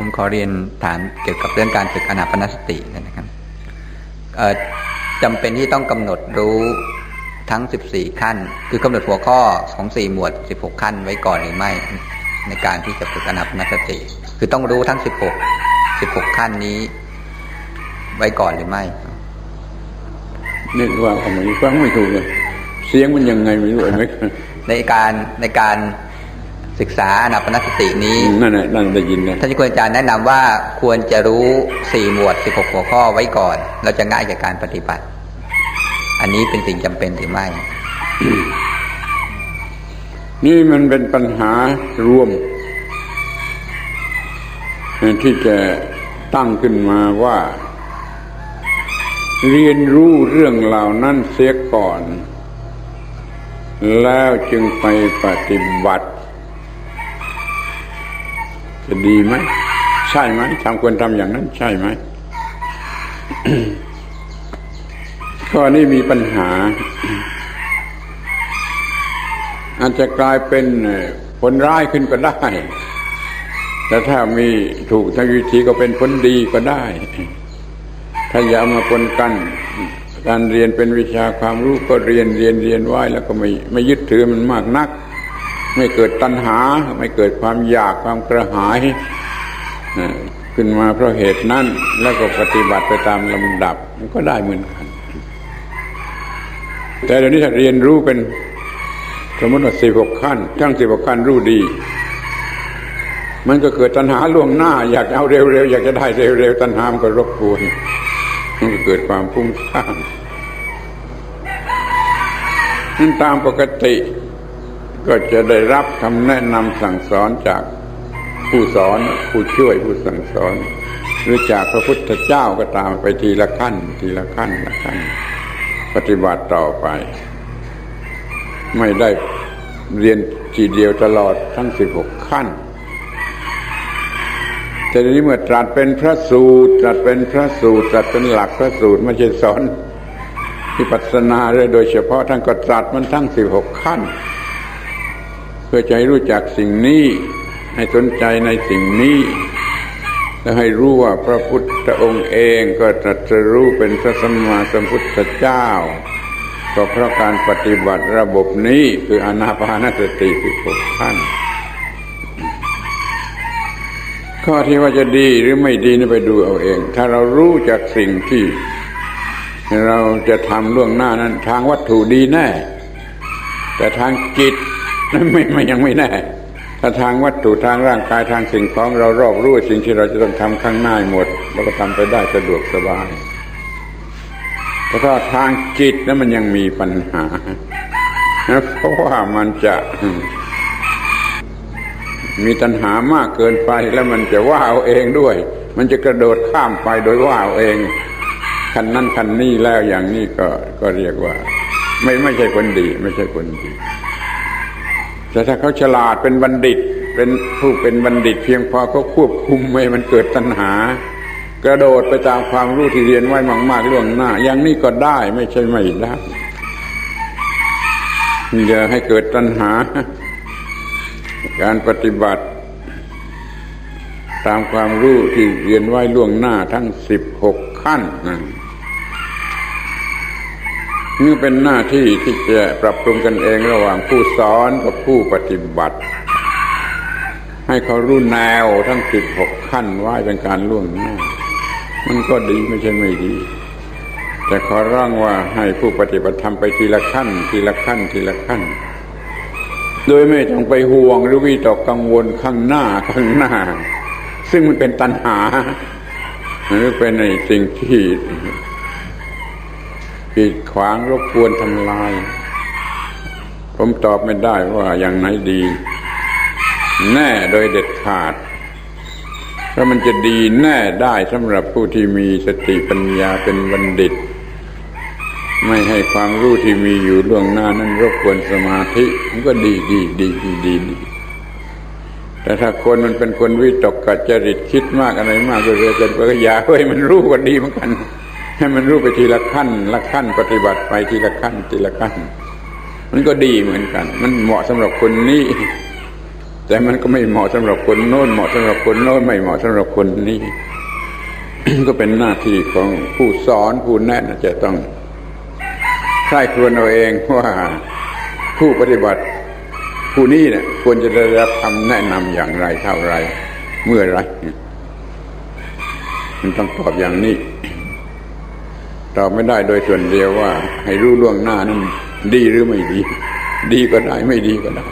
ผมขอเรียนถามเกี่ยวกับเรื่องการฝึกอนาปนสตินะครับเอ่อจำเป็นที่ต้องกำหนดรู้ทั้ง 14 ขั้น คือกำหนดหัวข้อของ4หมวด 16 ขั้นไว้ก่อนหรือไม่ ในการที่จะฝึกอนาปนสติ คือต้องรู้ทั้ง 16 16 ขั้นนี้ ไว้ก่อนหรือไม่นึกว่าเอามาฟังไม่ถูกเลยเสียงมันยังไงไม่รู้ไอ้ไหมในการในการ ศึกษาอนาปนสตินี้นั่นแหละนั่นได้ยินนะท่านเจ้าคุณอาจารย์แนะนำว่าควรจะรู้4หมวด16หัวข้อไว้ก่อน เราจะง่ายแก่การปฏิบัติ อันนี้เป็นสิ่งจำเป็นหรือไม่ นี่มันเป็นปัญหารวม ที่จะตั้งขึ้นมาว่า เรียนรู้เรื่องเหล่านั้นเสียก่อน แล้วจึงไปปฏิบัติ จะดีไหมใช่ไหมทำควรทำอย่างนั้น ใช่ไหมข้อนี้มีปัญหา อาจจะกลายเป็นผลร้ายขึ้นก็ได้ แต่ถ้ามีถูกทางวิธีก็เป็นผลดีก็ได้ ถ้าอย่ามาปนกัน การเรียนเป็นวิชาความรู้ก็เรียนเรียนเรียนไว้แล้วก็ไม่ไม่ยึดถือมันมากนัก ไม่เกิดตัณหา ไม่เกิดความอยากความกระหายขึ้นมาเพราะเหตุนั้นแล้วก็ปฏิบัติไปตามลำดับมันก็ได้เหมือนกัน แต่เดี๋ยวนี้ถ้าเรียนรู้เป็นสมมติว่าสิบหกขั้น ทั้งสิบหกขั้นรู้ดี มันก็เกิดตัณหาล่วงหน้า อยากเอาเร็วๆอยากจะได้เร็วๆตัณหามันก็รบกวนมันก็เกิดความพุ่งข้างนั้นตามปกติ ก็จะได้รับคำแนะนำสั่งสอนจากผู้สอนผู้ช่วยผู้สั่งสอน หรือจากพระพุทธเจ้าก็ตามไปทีละขั้น ทีละขั้นละขั้น ปฏิบัติต่อไป ไม่ได้เรียนทีเดียวตลอดทั้งสิบหกขั้น แต่นี้เมื่อตรัสเป็นพระสูตร ตรัสเป็นพระสูตร ตรัสเป็นหลักพระสูตรไม่ใช่สอนที่ปัสนาเลยโดยเฉพาะท่านก็ตรัสมันทั้งสิบหกขั้น เพื่อจะให้รู้จักสิ่งนี้ ให้สนใจในสิ่งนี้ และให้รู้ว่าพระพุทธองค์เองก็ตรัสรู้เป็นพระสัมมาสัมพุทธเจ้า ก็เพราะการปฏิบัติระบบนี้คืออนาปานสติสิบหกขั้นข้อที่ว่าจะดีหรือไม่ดีนี่ไปดูเอาเอง ถ้าเรารู้จากสิ่งที่ เราจะทำล่วงหน้านั้น ทางวัตถุดีแน่ แต่ทางจิต นั้นไม่ไม่ยังไม่แน่ถ้าทางวัตถุทางร่างกายทางสิ่งของเรารอบรู้สิ่งที่เราจะต้องทำข้างหน้าหมดเราก็ทำไปได้สะดวกสบายแต่ถ้าทางจิตนั้นมันยังมีปัญหาเพราะว่ามันจะมีตัณหามากเกินไปแล้วมันจะว่าเอาเองด้วย มันจะกระโดดข้ามไปโดยว่าเอาเองคันนั้นคันนี้แล้วอย่างนี้ก็ก็เรียกว่า ไม่ไม่ใช่คนดี ไม่ใช่คนดี แต่ถ้าเขาฉลาดเป็นบัณฑิต เป็นผู้เป็นบัณฑิต เพียงพอเขาควบคุมไม่มันเกิดตัณหา กระโดดไปตามความรู้ที่เรียนไว้มากๆล่วงหน้า อย่างนี้ก็ได้ไม่ใช่ไม่ได้อย่าให้เกิดตัณหา การปฏิบัติ ตามความรู้ที่เรียนไว้ล่วงหน้าทั้งสิบหกขั้นนี่ นี่เป็นหน้าที่ที่จะปรับปรุงกันเองระหว่างผู้สอนกับผู้ปฏิบัติ ให้เขารู้แนวทั้งสิบหกขั้นไว้เป็นการล่วงหน้า มันก็ดีไม่ใช่ไม่ดี แต่ขอร้องว่าให้ผู้ปฏิบัติทำไปทีละขั้น ทีละขั้น ทีละขั้น โดยไม่ต้องไปห่วงหรือวิตกกังวลข้างหน้าข้างหน้า ซึ่งมันเป็นตัณหา หรือเป็นในสิ่งที่ กีดขวางรบกวนทำลาย ผมตอบไม่ได้ว่าอย่างไหนดี แน่โดยเด็ดขาดเพราะมันจะดีแน่ได้สำหรับผู้ที่มีสติปัญญาเป็นบัณฑิต ไม่ให้ความรู้ที่มีอยู่ล่วงหน้านั้นรบกวนสมาธิมันก็ดีดีดีดีดีดีแต่ถ้าคนมันเป็นคนวิตกกัจจริตคิดมากอะไรมากเรื่อยๆก็อย่าให้มันรู้ก็ดีเหมือนกัน ให้มันรู้ไปทีละขั้น ละขั้นปฏิบัติไปทีละขั้น ทีละขั้น มันก็ดีเหมือนกัน มันเหมาะสำหรับคนนี้ แต่มันก็ไม่เหมาะสำหรับคนโน้น เหมาะสำหรับคนโน้น ไม่เหมาะสำหรับคนนี้ ก็เป็นหน้าที่ของผู้สอนผู้แนะจะต้องใคร่ครวญเอาเองว่าผู้ปฏิบัติผู้นี้เนี่ยควรจะได้รับคำแนะนำอย่างไรเท่าไร เมื่อไรมันต้องตอบอย่างนี้ ตอบไม่ได้โดยส่วนเดียวว่า ให้รู้ล่วงหน้านั้นดีหรือไม่ดี ดีก็ได้ไม่ดีก็ได้